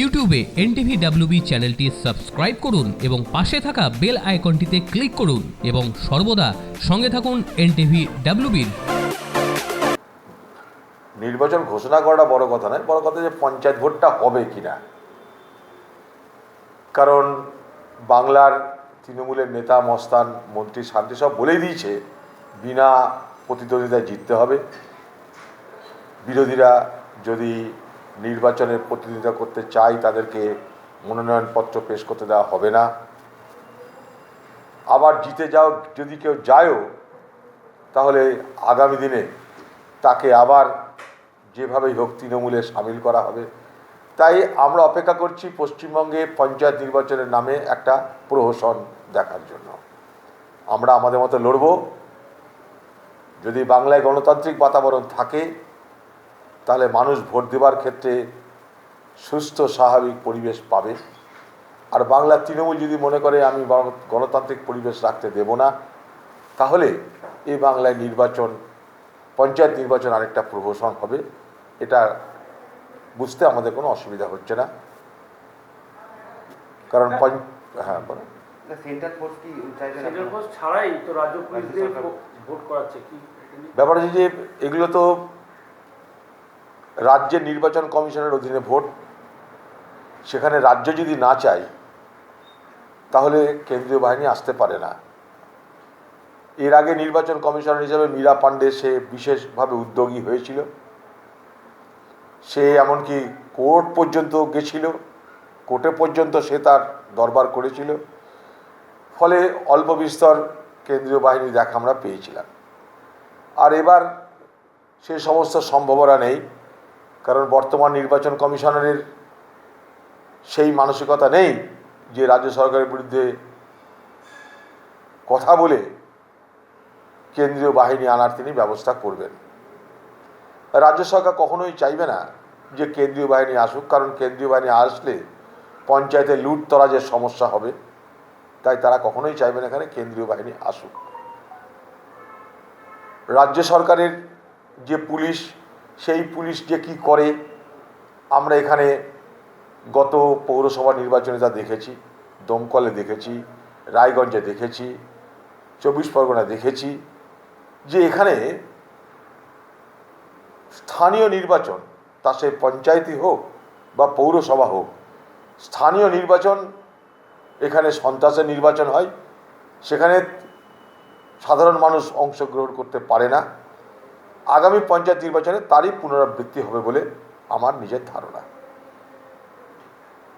ইউটিউবে NTV WB চ্যানেলটি subscribe করুন এবং পাশে থাকা বেল আইকনটিতে ক্লিক করুন এবং সর্বদা সঙ্গে থাকুন এনটিভি ডাব্লিউবির নির্বাচন ঘোষণা করাটা বড় কথা নয়, বড় কথা যে পঞ্চায়েত ভোটটা হবে কিনা। কারণ বাংলার তৃণমূলের নেতা, মস্তান, মন্ত্রী, শান্তি সব বলেই দিয়েছে, বিনা প্রতিদ্বন্দ্বিতায় জিততে হবে। বিরোধীরা যদি নির্বাচনে প্রতিদ্বন্দ্বিতা করতে চাই, তাদেরকে মনোনয়নপত্র পেশ করতে দেওয়া হবে না। আবার জিতে যাও, যদি কেউ যায়ও, তাহলে আগামী দিনে তাকে আবার যেভাবেই হোক তৃণমূলে সামিল করা হবে। তাই আমরা অপেক্ষা করছি পশ্চিমবঙ্গে পঞ্চায়েত নির্বাচনের নামে একটা প্রহসন দেখার জন্য। আমরা আমাদের মতো লড়ব। যদি বাংলায় গণতান্ত্রিক বাতাবরণ থাকে তাহলে মানুষ ভোট দেওয়ার ক্ষেত্রে সুস্থ স্বাভাবিক পরিবেশ পাবে। আর বাংলার তৃণমূল যদি মনে করে আমি গণতান্ত্রিক পরিবেশ রাখতে দেব না তাহলে এই বাংলায় নির্বাচন পঞ্চায়েত নির্বাচন আরেকটা প্রহসন হবে। এটা বুঝতে আমাদের কোনো অসুবিধা হচ্ছে না। কারণ পঞ্চ হ্যাঁ বলো। সেন্টার ফোর্স কি চাইবেন সেন্ট্রাল আপনারা? ফোর্স ছাড়াই তো রাজ্য পুলিশ দিয়ে সরকার। ভো- ভোট করাচ্ছে কি? ব্যাপার হচ্ছে যে এগুলো তো রাজ্যের নির্বাচন কমিশনের অধীনে ভোট, সেখানে রাজ্য যদি না চায়, তাহলে কেন্দ্রীয় বাহিনী আসতে পারে না। এর আগে নির্বাচন কমিশনার হিসেবে মীরা পাণ্ডে সে বিশেষভাবে উদ্যোগী হয়েছিল। সে এমনকি কোর্ট পর্যন্ত গেছিল, কোর্টে পর্যন্ত সে তার দরবার করেছিল। ফলে অল্প বিস্তর কেন্দ্রীয় বাহিনী দেখা আমরা পেয়েছিলাম। আর এবার সে সমস্ত সম্ভাবনা নেই। কারণ বর্তমান নির্বাচন কমিশনারের সেই মানসিকতা নেই যে রাজ্য সরকারের বিরুদ্ধে কথা বলে কেন্দ্রীয় বাহিনী আনার তিনি ব্যবস্থা করবেন। রাজ্য সরকার কখনোই চাইবে না যে কেন্দ্রীয় বাহিনী আসুক, কারণ কেন্দ্রীয় বাহিনী আসলে পঞ্চায়েতে লুট তরাজের সমস্যা হবে। তাই তারা কখনোই চাইবে না এখানে কেন্দ্রীয় বাহিনী আসুক। রাজ্য সরকারের যে পুলিশ সেই পুলিশ যে কি করে, আমরা এখানে গত পৌরসভা নির্বাচনে তা দেখেছি, দমকলে দেখেছি, রায়গঞ্জে দেখেছি, চব্বিশ পরগনা দেখেছি, যে এখানে স্থানীয় নির্বাচন, তা সে পঞ্চায়েতই হোক বা পৌরসভা হোক, স্থানীয় নির্বাচন, এখানে সন্ত্রাসের নির্বাচন হয়, সেখানে সাধারণ মানুষ অংশগ্রহণ করতে পারে না। আগামী পঞ্চায়েত নির্বাচনে তারই পুনরাবৃত্তি হবে বলে আমার নিজের ধারণা।